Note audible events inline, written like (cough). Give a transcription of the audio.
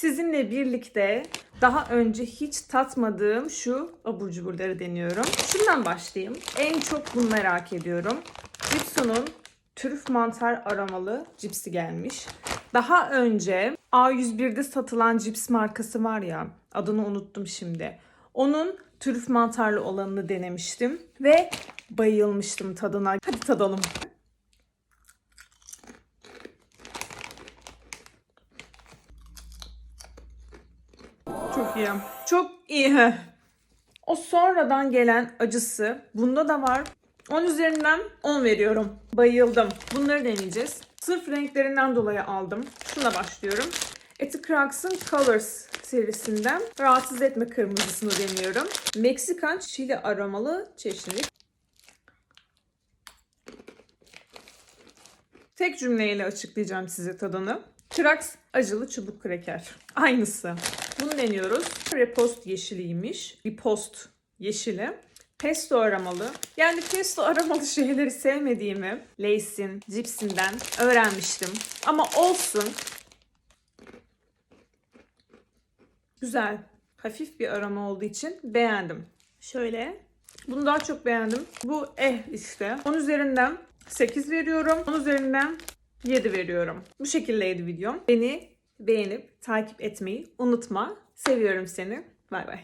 sizinle birlikte daha önce hiç tatmadığım şu abur cuburları deniyorum. Şundan başlayayım. En çok bunu merak ediyorum. Cipsu'nun trüf mantar aromalı cipsi gelmiş. Daha önce A101'de satılan cips markası var ya adını unuttum şimdi. Onun trüf mantarlı olanını denemiştim ve bayılmıştım tadına. Hadi tadalım. Çok iyi. Çok iyi. O sonradan gelen acısı bunda da var. 10 üzerinden 10 veriyorum. Bayıldım. Bunları deneyeceğiz. Sırf renklerinden dolayı aldım. Şuna başlıyorum. Eti Cracks'ın Colors serisinden rahatsız etme kırmızısını deniyorum. Meksikan çili aromalı çeşnili. Tek cümleyle açıklayacağım size tadını. Krax acılı çubuk kreker. Aynısı. Bunu deniyoruz. Repost yeşiliymiş. Ripost yeşili. Pesto aromalı. Yani pesto aromalı (laughs) şeyleri sevmediğimi Lay's'in, Cips'inden öğrenmiştim. Ama olsun. Güzel. Hafif bir aroma olduğu için beğendim. Şöyle. Bunu daha çok beğendim. Bu eh işte. 10 üzerinden 8 veriyorum. 10 üzerinden 7 veriyorum. Bu şekildeydi videom. Beni beğenip takip etmeyi unutma. Seviyorum seni. Bay bay.